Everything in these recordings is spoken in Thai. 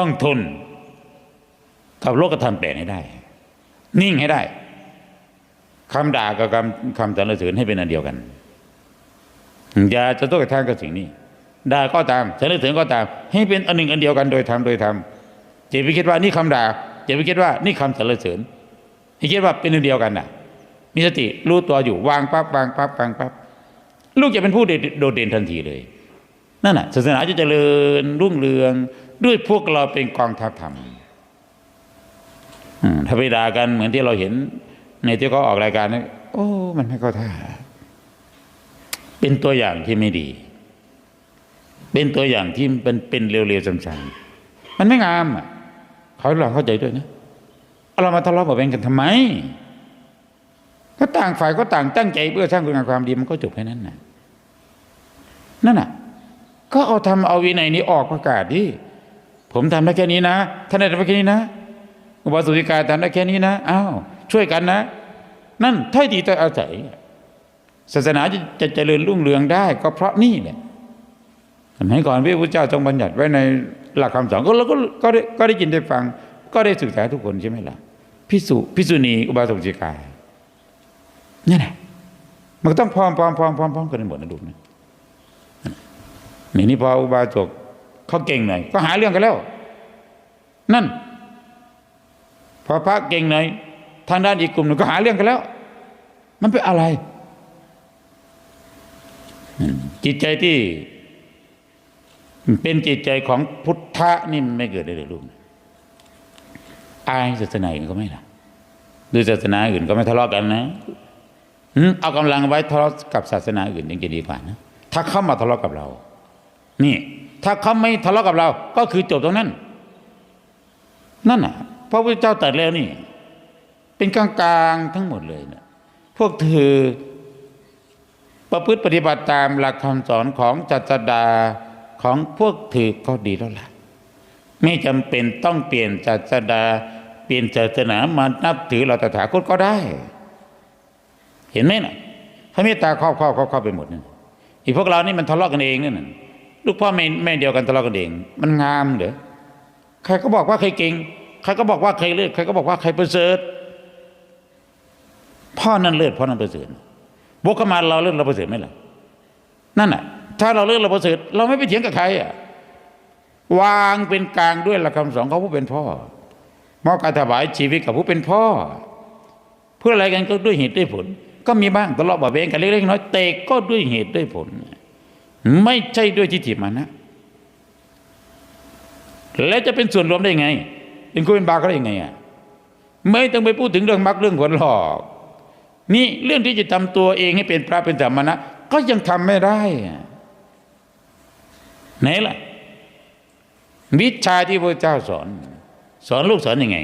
ต้องทนกับโลกธรรมแปลให้ได้ นิ่งให้ได้คำด่ากับคำคำสรรเสริญให้เป็นอันเดียวกัน อย่าจะต้องกระทั่งกับสิ่งนี้ด่าก็ตามสรรเสริญก็ตาม ให้เป็นอันหนึ่งอันเดียวกันโดยธรรมโดยธรรมจะไปคิดว่านี่คำด่าจะไปคิดว่านี่คำสรรเสริญให้คิดว่าเป็นอันเดียวกันน่ะ มีสติรู้ตัวอยู่วางปั๊บวางปั๊บวางปั๊บลูกจะเป็นผู้โดดเด่นทันทีเลยนั่นน่ะศาสนาจะเจริญรุ่งเรือง ด้วยพวกเราเป็นกองทัพธรรมถ้าไปด่ากันเหมือนที่เราเห็น ในที่เขาออกรายการนะโอ้ มันไม่เข้าท่า เป็นตัวอย่างที่ไม่ดี เป็นตัวอย่างที่เป็นเป็นเร็วๆซ้ำๆมันไม่งามอะเขาเราเข้าใจด้วยนะเรามาทะเลาะเบาะแวงกันทำไมก็ต่างฝ่ายก็ต่างตั้งใจเพื่อสร้างคุณงามความดีมันก็จบแค่นั้นน่ะนั่นน่ะ ก็เอาทำเอาวินัยนี้ออกประกาศดิ ผมทำได้แค่นี้นะท่านได้ทำได้แค่นี้นะอุบาสุติกาทำได้แค่นี้นะอ้าวช่วยกันนะ นั่นถ้อยดีถ้อยอาศัยศาสนาจะจะเจริญรุ่งเรืองได้ ก็เพราะนี่แหละสมัยก่อนพระพุทธเจ้าทรงบัญญัติไว้ในหลักคำสอนก็เราก็ก็ได้ก็ได้ยินได้ฟัง ก็ได้ศึกษาทุกคนใช่ไหมล่ะพิสุพิสุณีอุบาสกจิกานี่แหละมันต้องพร้อมพร้อมพร้อมพร้อมพร้อมกันหมดนะดูนะนี่นี่พออุบาสก เขาเก่งหน่อยก็หาเรื่องกันแล้ว นั่น พอพระเก่งหน่อยทางด้านอีกกลุ่มหนึ่งก็หาเรื่องกันแล้ว มันเป็นอะไร จิตใจที่ เป็นจิตใจของพุทธะนี่มันไม่เกิดได้เลยลูกอายศาสนาอื่นก็ไม่ละดูศาสนาอื่นก็ไม่ทะเลาะกันนะเอากำลังไว้ทะเลาะกับศาสนาอื่นยังจะดีกว่านะถ้าเข้ามาทะเลาะกับเรา นี่ ถ้าเขาไม่ทะเลาะกับเรา ก็คือจบตรงนั้น นั่นน่ะพระพุทธเจ้าตรัสแล้วนี่ เป็นกลางๆทั้งหมดเลยนะพวกเธอประพฤติปฏิบัติตามหลักคำสอนของจัตดาของพวกเธอก็ดีแล้วล่ะ ไม่จำเป็นต้องเปลี่ยนจัตดา เปลี่ยนศาสนามานับถือเราตถาคตก็ได้ เห็นไหมน่ะพระเมตตาครอบครอบครอบไปหมดนี่อีพวกเรานี่มันทะเลาะกันเองนี่น่ะ ลูกพ่อแม่แม่เดียวกันทะเลาะกันเองมันงามเหรอใครก็บอกว่าใครเก่งใครก็บอกว่าใครเลิศใครก็บอกว่าใครประเสริฐพ่อนั่นเลิศพ่อนั่นประเสริฐบกมาเราเลิศเราประเสริฐไหมล่ะนั่นน่ะ ถ้าเราเลิศเราประเสริฐเราไม่ไปเถียงกับใครอะวางเป็นกลางด้วยหลักคำสอนของผู้เป็นพ่อมอบการถวายชีวิตกับผู้เป็นพ่อ เพื่ออะไรกันก็ด้วยเหตุด้วยผล ก็มีบ้างทะเลาะเบาะแวงกันเล็กๆน้อยๆแต่ก็ด้วยเหตุด้วยผล ไม่ใช่ด้วยทิฏฐิมานะ แล้วจะเป็นส่วนรวมได้ไง เป็นคุเป็นบาก็ได้ยังไงอะไม่ต้องไปพูดถึงเรื่องมรรคเรื่องผลหรอก นี่เรื่องที่จะทำตัวเองให้เป็นพระเป็นสามณะก็ยังทำไม่ได้ไหนล่ะ วิชาที่พระเจ้าสอน สอนลูกสอนยังไง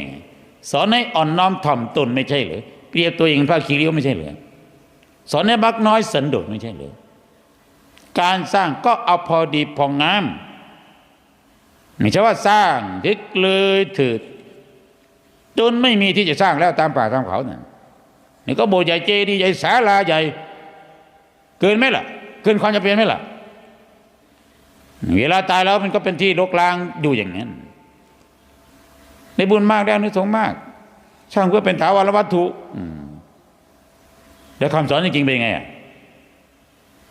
สอนให้อ่อนน้อมถ่อมตนไม่ใช่เหรือเปรียบตัวเองเป็นพระคีริวไม่ใช่เหรือสอนให้บักน้อยสันโดษไม่ใช่เหรือ การสร้างก็เอาพอดีพองามไม่ใช่ว่าสร้างทึกเลยถือจนไม่มีที่จะสร้างแล้วตามป่าตามเขาเนี่ยนี่ก็โบสถ์ใหญ่เจดีย์ใหญ่ศาลาใหญ่เกินไหมล่ะ เกินความจะเป็นไหมล่ะ เวลาตายแล้วมันก็เป็นที่รกร้างอยู่อย่างนั้นในบุญมากได้อนุสงส์มากช่างเพื่อเป็นถาวรวัตถุแล้วคำสอนจริงๆเป็นยังไงอะ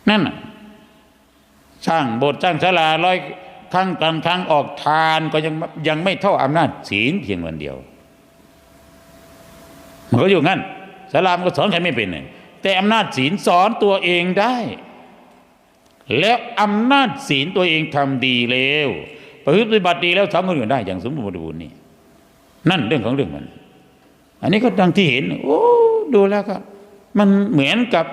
นั่นน่ะ สร้างโบสถ์สร้างศาลาร้อยครั้งกันครั้งออกทานก็ยังยังไม่เท่าอำนาจศีลเพียงวันเดียว มันก็อยู่งั้นศาลามันก็สอนใครไม่เป็นเนี่ยแต่อำนาจศีลสอนตัวเองได้ แล้วอำนาจศีลตัวเองทำดีแล้วประพฤติบัติดีแล้วทำคนอื่นได้อย่างสมบูรณ์บริบูรณ์นี่นั่นเรื่องของเรื่องมัน อันนี้ก็ดังที่เห็น โอ้ดูแล้วก็ มันเหมือนกับ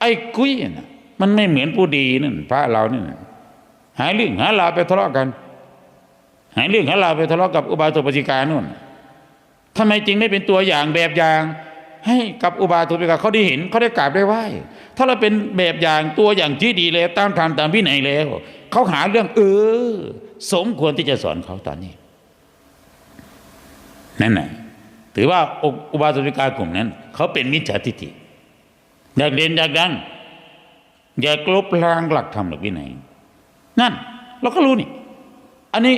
ไอ้กุ้ยนะ มันไม่เหมือนผู้ดีนั่นพระเรานี่นะหายเรื่องหาลาไปทะเลาะกัน หายเรื่องหาลาไปทะเลาะกับอุบาสกปฏิการนู่นทำไมจริงไม่เป็นตัวอย่างแบบอย่าง ให้กับอุบาสกปฏิการเขาได้เห็นเขาได้กราบได้ไหว้ถ้าเราเป็นแบบอย่างตัวอย่างที่ดีแล้วตามธรรมตามวินัยแล้วเขาหาเรื่องเออ สมควรที่จะสอนเขาตอนนี้ นั่นน่ะถือว่าอุบาสกปิการกลุ่มนั้น เขาเป็นมิจฉาทิฏฐิอยากเด่นอยากดัง อย่ากลบล้างหลักธรรมหลักวินัยนั่น เราก็รู้นี่ อันนี้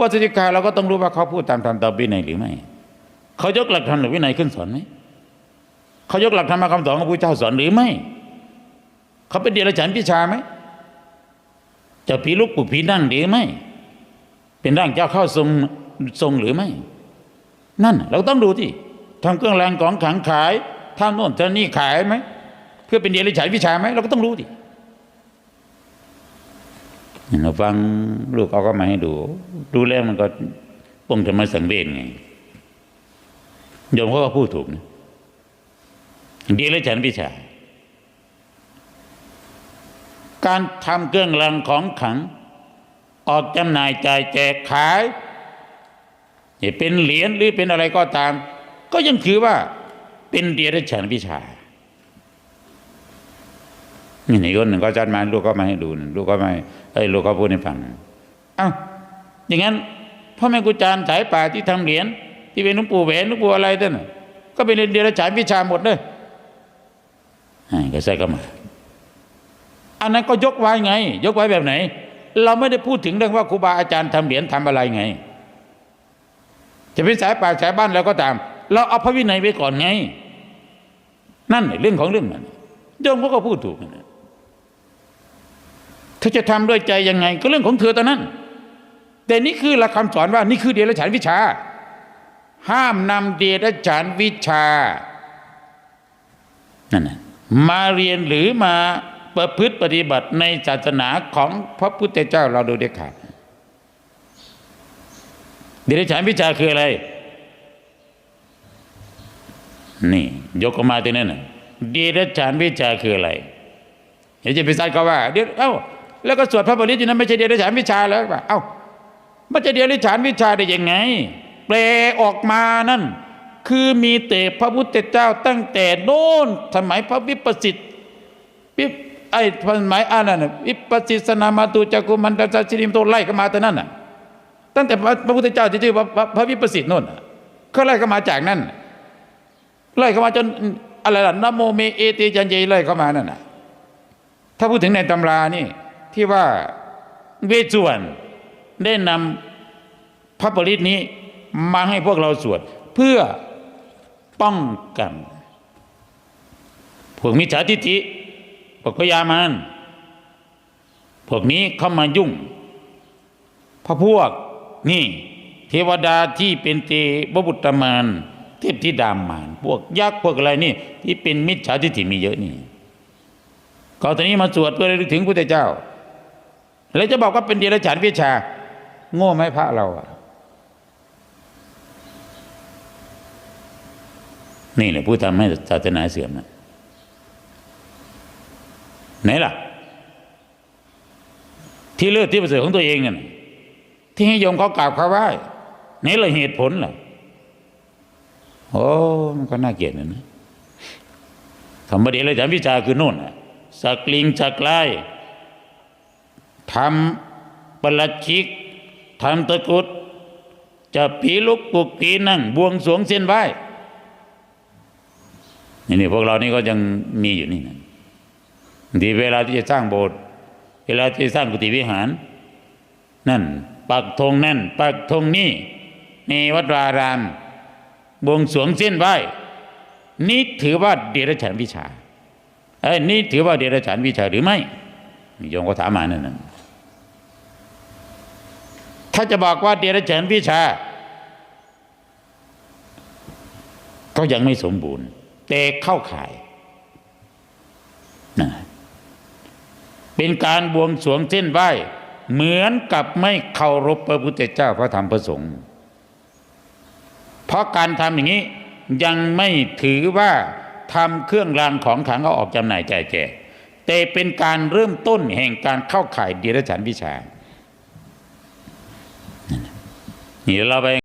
วัตถิกาเราก็ต้องรู้ว่าเขาพูดตามธรรมตามวินัยหรือไม่เขายกหลักธรรมหรือวินัยขึ้นสอนไหมเขายกหลักธรรมคำสอนของพระเจ้าสอนหรือไม่ เขาเป็นเดรัจฉานพิชาไหมจะผีลุกปุผีนั่งหรือไม่ เป็นร่างเจ้าเข้าทรงทรงหรือไม่ นั่น เราต้องดูที่ทำเครื่องแรงของขังขายทำโน่นทำนี่ขายไหม พื่อเป็นเดรัจฉานวิชาไหมเราก็ต้องรู้ดิเราฟังลูกเขาก็มาให้ดู ดูแล้วมันก็ปงจะมสังเวชไงโยมเขาก็พูดถูกนะเดรัจฉานวิชา การทำเครื่องรางของขัง ออกจำหน่ายจ่ายแจกขายจะเป็นเหรียญหรือเป็นอะไรก็ตาม ก็ยังถือว่าเป็นเดียรฉานวิชา นี่ในคนหนึ่งก็จัดมาลูกก็มาให้ดูลูกก็มาไอ้ยลูกก็พูดให้ฟังเอ้าอย่างนั้นพ่อแม่ครูจารย์สายป่าที่ทำเหรียญที่เป็นหลวงปู่แหวนหลวงปู่อะไรท่านก็เป็นเดียรฉานวิชาหมดเลยอ่าก็ใส่ก็มาอันนั้นก็ยกไว้ไง ยกไว้แบบไหน เราไม่ได้พูดถึงเรื่องว่าครูบาอาจารย์ทำเหรียญทำอะไรไง จะเป็นสายป่าสายบ้านแล้วก็ตาม เราเอาพระวินัยไว้ก่อนไง นั่นแหละเรื่องของเรื่องมันโยมเขาก็พูดถูกนะ เธอจะทำด้วยใจยังไง ก็เรื่องของเธอตอนนั้น แต่นี่คือหลักคำสอนว่านี่คือเดรัจฉานวิชา ห้ามนำเดรัจฉานวิชานั่นนะมาเรียนหรือมาประพฤติปฏิบัติในศาสนาของพระพุทธเจ้าเราโดยเด็ดขาดเดรัจฉานวิชาคืออะไร นี่ ยกออกมาตรงนั้นนะเดรัจฉานวิชาคืออะไรเดี๋ยวจะไปซัดเขาว่าเดี๋ยวเอ้า แล้วก็สวดพระบริตรนั้นไม่ใช่เดรัจฉานวิชาแล้วป่ะเอ้ามันจะเดรัจฉานวิชาได้ยังไงแปลออกมานั่น คือมีแต่พระพุทธเจ้าตั้งแต่โน้นสมัยพระวิปัสสิทธิ์วิปไอ้สมัยอ่านนั่นน่ะวิปัสสิสนามาตุจักุมันตสัชิริมโตไล่กันมาแต่นั่นน่ะตั้งแต่พระพุทธเจ้าที่ชื่อว่าพระพระวิปัสสิทธิ์โน่นน่ะเขาไล่กันมาจากนั่นไล่เข้ามาจนอะไรล่ะนโมเมเอเตจันเยไล่เข้ามานั่นน่ะถ้าพูดถึงในตำรานี่ ที่ว่าเวสสุวรรณได้นำพระปริตนี้มาให้พวกเราสวด เพื่อป้องกันพวกมิจฉาทิฏฐิพวกพยามารพวกนี้เข้ามายุ่ง พระพวกนี่เทวดาที่เป็นเตบบุตรมารเทพธิดามารพวกยักษ์พวกอะไรนี่ ที่เป็นมิจฉาทิฏฐิมีเยอะนี่ก็ตอนนี้มาสวดเพื่อระลึกถึงพระเจ้า แล้วจะบอกว่าเป็นเดรัจฉานวิชา โง่ไหมพระเราอะนี่แหละผู้ทำให้ศาสนาเสื่อมนะไหนล่ะ ที่เลือกที่ประเสริฐของตัวเองเนี่ยที่ให้โยมเขากราบเขาไหว้นี่เลยเหตุผลล่ะโอ้มันก็น่าเกลียดนะนะคำว่าเดรัจฉานวิชาคือโน่นนะสักลิงสักลาย ทำประลัดคิกทำตะกุดจะผีลุกปลุกผีนั่ง บวงสรวงเส้นไหว้นี่นี่พวกเรานี่ก็ยังมีอยู่นี่นะดีเวลาที่จะสร้างโบสถ์เวลาที่จะสร้างกุฏิวิหาร นั่นปักธงนั่นปักธงนี่ในวัดวารามบวงสรวงเส้นไหว้นี่ถือว่าเดรัจฉานวิชาเอ้นี่ถือว่าเดรัจฉานวิชาหรือไม่ โยมก็ถามมานั่นนะถ้าจะบอกว่าเดรัจฉานวิชา ก็ยังไม่สมบูรณ์ แต่เข้าข่ายนะเป็นการบวงสรวงเส้นไหว้เหมือนกับไม่เคารพพระพุทธเจ้าพระธรรมพระสงฆ์เพราะการทำอย่างนี้ยังไม่ถือว่าทำเครื่องรางของขลังเอาออกจำหน่ายจ่ายแจก แต่เป็นการเริ่มต้นแห่งการเข้าข่ายเดรัจฉานวิชานี่เราไป